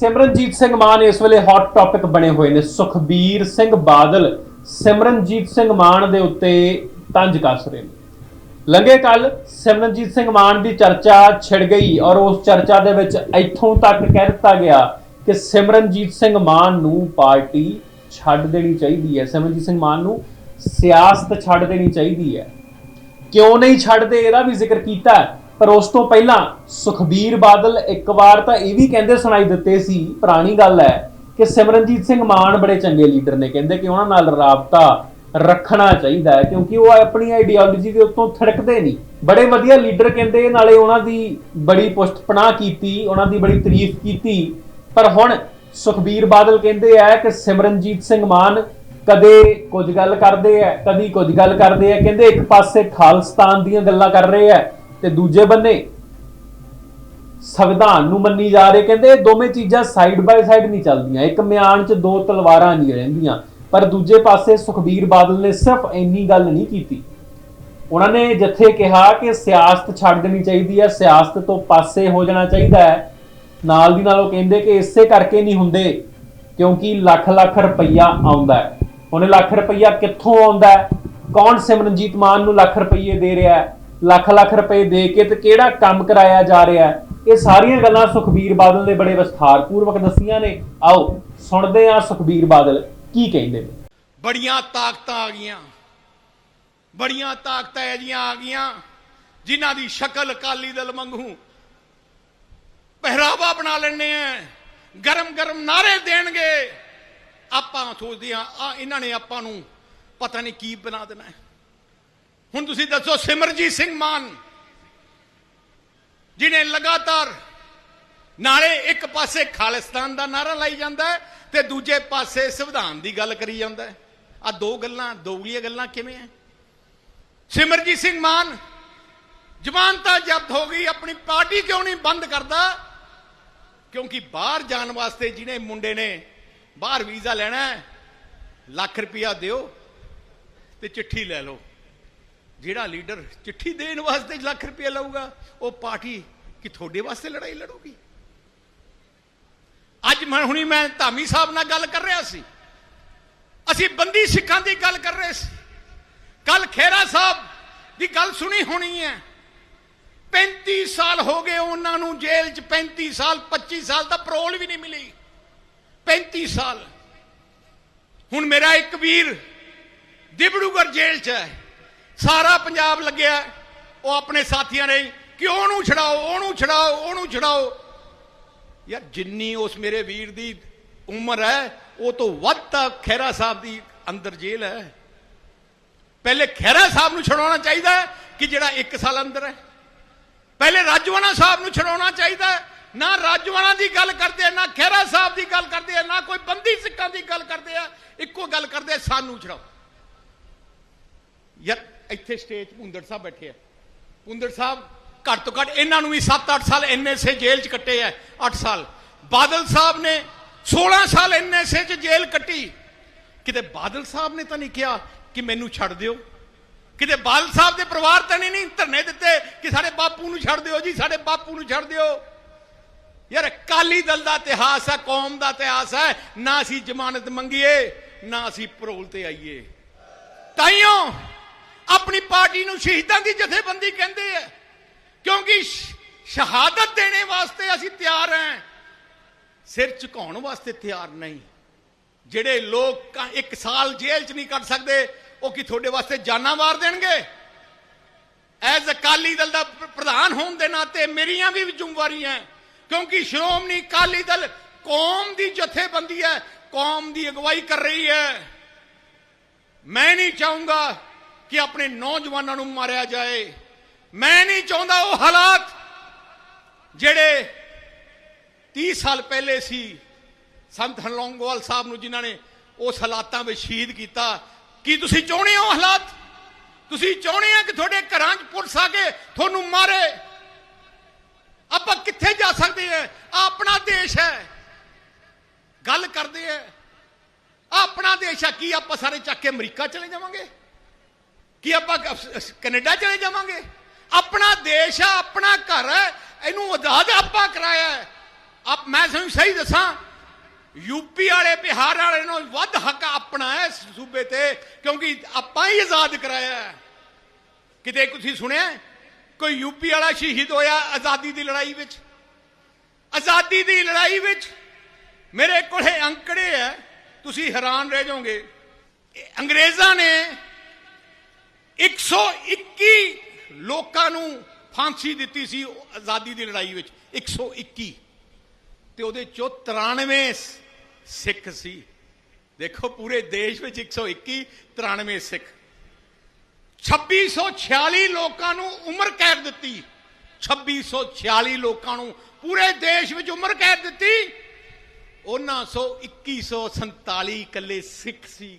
ਸਿਮਰਨਜੀਤ ਸਿੰਘ ਮਾਨ ਇਸ ਵੇਲੇ hot topic ਬਣੇ ਹੋਏ ਨੇ। ਸੁਖਬੀਰ ਸਿੰਘ ਬਾਦਲ ਸਿਮਰਨਜੀਤ ਸਿੰਘ ਮਾਨ ਦੇ ਉੱਤੇ ਤੰਜ ਕੱਸ ਰਹੇ ਨੇ। ਲੰਘੇ ਕੱਲ ਸਿਮਰਨਜੀਤ ਸਿੰਘ ਮਾਨ ਦੀ ਚਰਚਾ ਛਿੜ ਗਈ ਔਰ ਉਸ ਚਰਚਾ ਦੇ ਵਿੱਚ ਇੱਥੋਂ ਤੱਕ ਕਹਿ ਦਿੱਤਾ ਗਿਆ ਕਿ ਸਿਮਰਨਜੀਤ ਸਿੰਘ ਮਾਨ ਨੂੰ ਪਾਰਟੀ ਛੱਡ ਦੇਣੀ ਚਾਹੀਦੀ ਹੈ। ਸਿਮਰਨਜੀਤ ਸਿੰਘ ਮਾਨ ਨੂੰ ਸਿਆਸਤ ਛੱਡ ਦੇਣੀ ਚਾਹੀਦੀ ਹੈ। ਕਿਉਂ ਨਹੀਂ ਛੱਡਦੇ? ਇਹਦਾ ਵੀ ਜ਼ਿਕਰ ਕੀਤਾ ਪਰ ਉਸ ਤੋਂ ਪਹਿਲਾਂ ਸੁਖਬੀਰ ਬਾਦਲ ਇੱਕ ਵਾਰ ਤਾਂ ਇਹ ਵੀ ਕਹਿੰਦੇ ਸੁਣਾਈ ਦਿੱਤੇ ਸੀ, ਪੁਰਾਣੀ ਗੱਲ ਹੈ ਕਿ ਸਿਮਰਨਜੀਤ ਸਿੰਘ ਮਾਨ ਬੜੇ ਚੰਗੇ ਲੀਡਰ ਨੇ, ਕਹਿੰਦੇ ਕਿ ਉਹਨਾਂ ਨਾਲ ਰਾਬਤਾ ਰੱਖਣਾ ਚਾਹੀਦਾ ਹੈ ਕਿਉਂਕਿ ਉਹ ਆਪਣੀ ਆਈਡੀਓਲੋਜੀ ਦੇ ਉੱਤੋਂ ਥੜਕਦੇ ਨਹੀਂ। ਬੜੇ ਵਧੀਆ ਲੀਡਰ ਕਹਿੰਦੇ, ਨਾਲੇ ਉਹਨਾਂ ਦੀ ਬੜੀ ਪੁਸ਼ਤਪਨਾਹ ਕੀਤੀ, ਉਹਨਾਂ ਦੀ ਬੜੀ ਤਾਰੀਫ ਕੀਤੀ। ਪਰ ਹੁਣ ਸੁਖਬੀਰ ਬਾਦਲ ਕਹਿੰਦੇ ਆ ਕਿ ਸਿਮਰਨਜੀਤ ਸਿੰਘ ਮਾਨ ਕਦੇ ਕੁਝ ਗੱਲ ਕਰਦੇ ਆ, ਕਦੀ ਕੁਝ ਗੱਲ ਕਰਦੇ ਆ, ਕਹਿੰਦੇ ਇੱਕ ਪਾਸੇ ਖਾਲਸਤਾਨ ਦੀਆਂ ਗੱਲਾਂ ਕਰ ਰਹੇ ਆ ਤੇ ਦੂਜੇ ਬੰਨੇ ਸੰਵਿਧਾਨ ਨੂੰ ਮੰਨੀ ਜਾ ਰਹੇ, ਕਹਿੰਦੇ ਇਹ ਦੋਵੇਂ ਚੀਜ਼ਾਂ ਸਾਈਡ ਬਾਈ ਸਾਈਡ ਨਹੀਂ ਚੱਲਦੀਆਂ। ਇੱਕ ਮਿਆਨ 'ਚ ਦੋ ਤਲਵਾਰਾਂ ਨਹੀਂ ਰਹਿੰਦੀਆਂ। ਪਰ ਦੂਜੇ ਪਾਸੇ ਸੁਖਬੀਰ ਬਾਦਲ ਨੇ ਸਿਰਫ ਇੰਨੀ ਗੱਲ ਨਹੀਂ ਕੀਤੀ। ਉਹਨਾਂ ਨੇ ਜਿੱਥੇ ਕਿਹਾ ਕਿ ਸਿਆਸਤ ਛੱਡ ਦੇਣੀ ਚਾਹੀਦੀ ਹੈ, ਸਿਆਸਤ ਤੋਂ ਪਾਸੇ ਹੋ ਜਾਣਾ ਚਾਹੀਦਾ ਹੈ। ਨਾਲ ਦੀ ਨਾਲ ਉਹ ਕਹਿੰਦੇ ਕਿ ਇਸੇ ਕਰਕੇ ਨਹੀਂ ਹੁੰਦੇ, ਕਿਉਂਕਿ ਲੱਖ ਲੱਖ ਰੁਪਈਆ ਆਉਂਦਾ ਹੈ। ਹੁਣ ਲੱਖ ਰੁਪਈਆ ਕਿੱਥੋਂ ਆਉਂਦਾ ਹੈ? ਕੌਣ ਸਿਮਰਨਜੀਤ ਮਾਨ ਨੂੰ ਲੱਖ ਰੁਪਈਏ ਦੇ ਰਿਹਾ ਹੈ? ਲੱਖ ਲੱਖ ਰੁਪਏ ਦੇ ਕੇ ਤੇ ਕਿਹੜਾ ਕੰਮ ਕਰਾਇਆ ਜਾ ਰਿਹਾ ਹੈ? ਇਹ ਸਾਰੀਆਂ ਗੱਲਾਂ ਸੁਖਬੀਰ ਬਾਦਲ ਨੇ ਬੜੇ ਵਿਸਥਾਰਪੂਰਵਕ ਦੱਸੀਆਂ ਨੇ। ਆਓ, ਸੁਣਦੇ ਹਾਂ ਸੁਖਬੀਰ ਬਾਦਲ ਕੀ ਕਹਿੰਦੇ ਨੇ। ਬੜੀਆਂ ਤਾਕਤਾਂ ਆ ਗਈਆਂ। ਬੜੀਆਂ ਤਾਕਤਾਂ ਇਹ ਜੀਆਂ ਆ ਗਈਆਂ, ਜਿਨ੍ਹਾਂ ਦੀ ਸ਼ਕਲ ਅਕਾਲੀ ਦਲ ਮੰਗੂ ਪਹਿਰਾਵਾ ਬਣਾ ਲੈਣੇ ਆ, ਗਰਮ ਗਰਮ ਨਾਰੇ ਦੇਣਗੇ। ਆਪਾਂ ਸੋਚਦੇ ਆ ਆ, ਇਹਨਾਂ ਨੇ ਆਪਾਂ ਨੂੰ ਪਤਾ ਨਹੀਂ ਕੀ ਬਣਾ ਦੇਣਾ ਹੈ। ਹੁਣ ਤੁਸੀਂ ਦੱਸੋ ਸਿਮਰਜੀਤ ਸਿੰਘ ਮਾਨ, ਜਿਹਨੇ ਲਗਾਤਾਰ ਨਾਲੇ ਇੱਕ ਪਾਸੇ ਖਾਲਿਸਤਾਨ ਦਾ ਨਾਰਾ ਲਾਈ ਜਾਂਦਾ ਹੈ ਤੇ ਦੂਜੇ ਪਾਸੇ ਸੰਵਿਧਾਨ ਦੀ ਗੱਲ ਕਰੀ ਜਾਂਦਾ ਹੈ। ਆ ਦੋ ਗੱਲਾਂ ਦੋਗਲੀਆਂ ਗੱਲਾਂ ਕਿਵੇਂ ਐ ਸਿਮਰਜੀਤ ਸਿੰਘ ਮਾਨ ਜ਼ਮਾਨਤਾਂ ਜ਼ਬਤ ਹੋ ਗਈ, ਆਪਣੀ ਪਾਰਟੀ ਕਿਉਂ ਨਹੀਂ ਬੰਦ ਕਰਦਾ? ਕਿਉਂਕਿ ਬਾਹਰ ਜਾਣ ਵਾਸਤੇ ਜਿਹਨੇ ਮੁੰਡੇ ਨੇ, ਬਾਹਰ ਵੀਜ਼ਾ ਲੈਣਾ ਲੱਖ ਰੁਪਇਆ ਦਿਓ ਤੇ ਚਿੱਠੀ ਲੈ ਲਓ। ਜਿਹੜਾ ਲੀਡਰ ਚਿੱਠੀ ਦੇਣ ਵਾਸਤੇ ਲੱਖ ਰੁਪਏ ਲਊਗਾ, ਉਹ ਪਾਰਟੀ ਕਿ ਤੁਹਾਡੇ ਵਾਸਤੇ ਲੜਾਈ ਲੜੂਗੀ? ਅੱਜ ਮੈਂ ਹੁਣੀ ਮੈਂ ਧਾਮੀ ਸਾਹਿਬ ਨਾਲ ਗੱਲ ਕਰ ਰਿਹਾ ਸੀ। ਅਸੀਂ ਬੰਦੀ ਸਿੱਖਾਂ ਦੀ ਗੱਲ ਕਰ ਰਹੇ ਸੀ। ਕੱਲ ਖੇਰਾ ਸਾਹਿਬ ਦੀ ਗੱਲ ਸੁਣੀ ਹੋਣੀ ਹੈ। 35 ਸਾਲ ਹੋ ਗਏ ਉਹਨਾਂ ਨੂੰ ਜੇਲ੍ਹ 'ਚ 35 ਸਾਲ 25 ਸਾਲ ਤਾਂ ਪਰੋਲ ਵੀ ਨਹੀਂ ਮਿਲੀ। 35 ਸਾਲ। ਹੁਣ ਮੇਰਾ ਇੱਕ ਵੀਰ ਦਿਬੜੂਗੜ ਜੇਲ੍ਹ 'ਚ ਹੈ। ਸਾਰਾ ਪੰਜਾਬ ਲੱਗਿਆ। ਉਹ ਆਪਣੇ ਸਾਥੀਆਂ ਨੇ ਕਿ ਉਹਨੂੰ ਛਡਾਓ ਉਹਨੂੰ ਛਡਾਓ ਉਹਨੂੰ ਛਡਾਓ? ਯਾਰ ਜਿੰਨੀ ਉਸ ਮੇਰੇ ਵੀਰ ਦੀ ਉਮਰ ਹੈ, ਉਹ ਤੋਂ ਵੱਧ ਤਾਂ ਖਹਿਰਾ ਸਾਹਿਬ ਦੀ ਅੰਦਰ ਜੇਲ੍ਹ ਹੈ। ਪਹਿਲੇ ਖਹਿਰਾ ਸਾਹਿਬ ਨੂੰ ਛਡਾਉਣਾ ਚਾਹੀਦਾ ਕਿ ਜਿਹੜਾ 1 ਸਾਲ ਅੰਦਰ ਹੈ। ਪਹਿਲੇ ਰਾਜਵਾਨਾ ਸਾਹਿਬ ਨੂੰ ਛਡਾਉਣਾ ਚਾਹੀਦਾ ਨਾ ਰਾਜਵਾਨਾ ਦੀ ਗੱਲ ਕਰਦੇ ਆ, ਨਾ ਖਹਿਰਾ ਸਾਹਿਬ ਦੀ ਗੱਲ ਕਰਦੇ ਆ, ਨਾ ਕੋਈ ਬੰਦੀ ਸਿੱਖਾਂ ਦੀ ਗੱਲ ਕਰਦੇ ਆ। ਇੱਕੋ ਗੱਲ ਕਰਦੇ ਸਾਨੂੰ ਛਡਾਓ। ਯਾਰ ਇੱਥੇ ਸਟੇਜ ਭੁੰਦੜ ਸਾਹਿਬ ਬੈਠੇ ਆ। ਭੁੰਦੜ ਸਾਹਿਬ, ਘੱਟ ਤੋਂ ਘੱਟ ਇਹਨਾਂ ਨੂੰ ਵੀ 7-8 ਸਾਲ ਐਨਐਸਏ ਜੇਲ੍ਹ 'ਚ ਕੱਟੇ ਆ 8 ਸਾਲ। ਬਾਦਲ ਸਾਹਿਬ ਨੇ 16 ਸਾਲ ਐਨਐਸਏ 'ਚ ਜੇਲ੍ਹ ਕੱਟੀ। ਕਿਤੇ ਬਾਦਲ ਸਾਹਿਬ ਨੇ ਤਾਂ ਨਹੀਂ ਕਿਹਾ ਕਿ ਮੈਨੂੰ ਛੱਡ ਦਿਓ? ਕਿਤੇ ਬਾਦਲ ਸਾਹਿਬ ਦੇ ਪਰਿਵਾਰ ਤਾਂ ਨਹੀਂ ਨਹੀਂ ਧਰਨੇ ਦਿੱਤੇ ਕਿ ਸਾਡੇ ਬਾਪੂ ਨੂੰ ਛੱਡ ਦਿਓ ਜੀ, ਸਾਡੇ ਬਾਪੂ ਨੂੰ ਛੱਡ ਦਿਓ? ਯਾਰ, ਅਕਾਲੀ ਦਲ ਦਾ ਇਤਿਹਾਸ ਹੈ, ਕੌਮ ਦਾ ਇਤਿਹਾਸ ਹੈ। ਨਾ ਅਸੀਂ ਜ਼ਮਾਨਤ ਮੰਗੀਏ, ਨਾ ਅਸੀਂ ਪਰੋਲ ਤੇ ਆਈਏ। ਤਾਈਓ ਆਪਣੀ ਪਾਰਟੀ ਨੂੰ ਸ਼ਹੀਦਾਂ ਦੀ ਜਥੇਬੰਦੀ ਕਹਿੰਦੇ ਆ। ਕਿਉਂਕਿ ਸ਼ਹਾਦਤ ਦੇਣੇ ਵਾਸਤੇ ਅਸੀਂ ਤਿਆਰ ਹਾਂ ਸਿਰ ਝੁਕਾਉਣ ਵਾਸਤੇ ਤਿਆਰ ਨਹੀਂ। ਜਿਹੜੇ ਲੋਕ ਇੱਕ ਸਾਲ ਜੇਲ੍ਹ 'ਚ ਨਹੀਂ ਕੱਟ ਸਕਦੇ, ਉਹ ਕੀ ਤੁਹਾਡੇ ਵਾਸਤੇ ਜਾਨਾਂ ਮਾਰ ਦੇਣਗੇ? ਐਜ਼ ਅਕਾਲੀ ਦਲ ਦਾ ਪ੍ਰਧਾਨ ਹੋਣ ਦੇ ਨਾਤੇ ਮੇਰੀਆਂ ਵੀ ਜ਼ਿੰਮੇਵਾਰੀਆਂ ਕਿਉਂਕਿ ਸ਼੍ਰੋਮਣੀ ਅਕਾਲੀ ਦਲ ਕੌਮ ਦੀ ਜਥੇਬੰਦੀ ਹੈ ਕੌਮ ਦੀ ਅਗਵਾਈ ਕਰ ਰਹੀ ਹੈ ਮੈਂ ਨਹੀਂ ਚਾਹੂੰਗਾ ਕਿ ਆਪਣੇ ਨੌਜਵਾਨਾਂ ਨੂੰ ਮਾਰਿਆ ਜਾਏ। ਮੈਂ ਨਹੀਂ ਚਾਹੁੰਦਾ ਉਹ ਹਾਲਾਤ ਜਿਹੜੇ 30 ਸਾਲ ਪਹਿਲੇ ਸੀ। ਸੰਤ ਹਲੌਂਗੋਵਾਲ ਸਾਹਿਬ ਨੂੰ ਜਿਨ੍ਹਾਂ ਨੇ ਉਸ ਹਾਲਾਤਾਂ ਵਿੱਚ ਸ਼ਹੀਦ ਕੀਤਾ। ਕੀ ਤੁਸੀਂ ਚਾਹੁੰਦੇ ਹੋ ਹਾਲਾਤ? ਤੁਸੀਂ ਚਾਹੁੰਦੇ ਆ ਕਿ ਤੁਹਾਡੇ ਘਰਾਂ 'ਚ ਪੁਲਿਸ ਆ ਕੇ ਤੁਹਾਨੂੰ ਮਾਰੇ? ਆਪਾਂ ਕਿੱਥੇ ਜਾ ਸਕਦੇ ਹਾਂ? ਆਪਣਾ ਦੇਸ਼ ਹੈ। ਗੱਲ ਕਰਦੇ ਆ ਆਪਣਾ ਦੇਸ਼ ਆ, ਕੀ ਆਪਾਂ ਸਾਰੇ ਚੱਕ ਕੇ ਅਮਰੀਕਾ ਚਲੇ ਜਾਵਾਂਗੇ? ਕੀ ਆਪਾਂ ਕ- ਕੈਨੇਡਾ ਚਲੇ ਜਾਵਾਂਗੇ? ਆਪਣਾ ਦੇਸ਼ ਆ, ਆਪਣਾ ਘਰ ਹੈ ਇਹਨੂੰ ਆਜ਼ਾਦ ਆਪਾਂ ਕਰਾਇਆ ਹੈ। ਆਪ ਮੈਂ ਤੁਹਾਨੂੰ ਸਹੀ ਦੱਸਾਂ ਯੂਪੀ ਵਾਲੇ, ਬਿਹਾਰ ਵਾਲੇ ਨੂੰ ਵੱਧ ਹੱਕ ਆਪਣਾ ਹੈ ਸੂਬੇ ਤੇ, ਕਿਉਂਕਿ ਆਪਾਂ ਹੀ ਆਜ਼ਾਦ ਕਰਾਇਆ ਹੈ। ਕਿਤੇ ਤੁਸੀਂ ਸੁਣਿਆ ਕੋਈ ਯੂਪੀ ਵਾਲਾ ਸ਼ਹੀਦ ਹੋਇਆ ਆਜ਼ਾਦੀ ਦੀ ਲੜਾਈ ਵਿੱਚ? ਆਜ਼ਾਦੀ ਦੀ ਲੜਾਈ ਵਿੱਚ ਮੇਰੇ ਕੋਲੇ ਅੰਕੜੇ ਹੈ, ਤੁਸੀਂ ਹੈਰਾਨ ਰਹਿ ਜਾਓਗੇ। ਅੰਗਰੇਜ਼ਾਂ ਨੇ 121 ਲੋਕਾਂ ਨੂੰ ਫਾਂਸੀ ਦਿੱਤੀ ਸੀ ਆਜ਼ਾਦੀ ਦੀ ਲੜਾਈ ਵਿੱਚ। 121 ਤੇ ਉਹਦੇ ਚੋਂ 93 ਸਿੱਖ ਸੀ। ਦੇਖੋ, ਪੂਰੇ ਦੇਸ਼ ਵਿੱਚ 121 93 ਸਿੱਖ। 2646 ਲੋਕਾਂ ਨੂੰ ਉਮਰ ਕੈਦ ਦਿੱਤੀ। 2646 ਲੋਕਾਂ ਨੂੰ ਪੂਰੇ ਦੇਸ਼ ਵਿੱਚ ਉਮਰ ਕੈਦ ਦਿੱਤੀ। ਉਹਨਾਂ ਸੋ 2147 ਇਕੱਲੇ ਸਿੱਖ ਸੀ।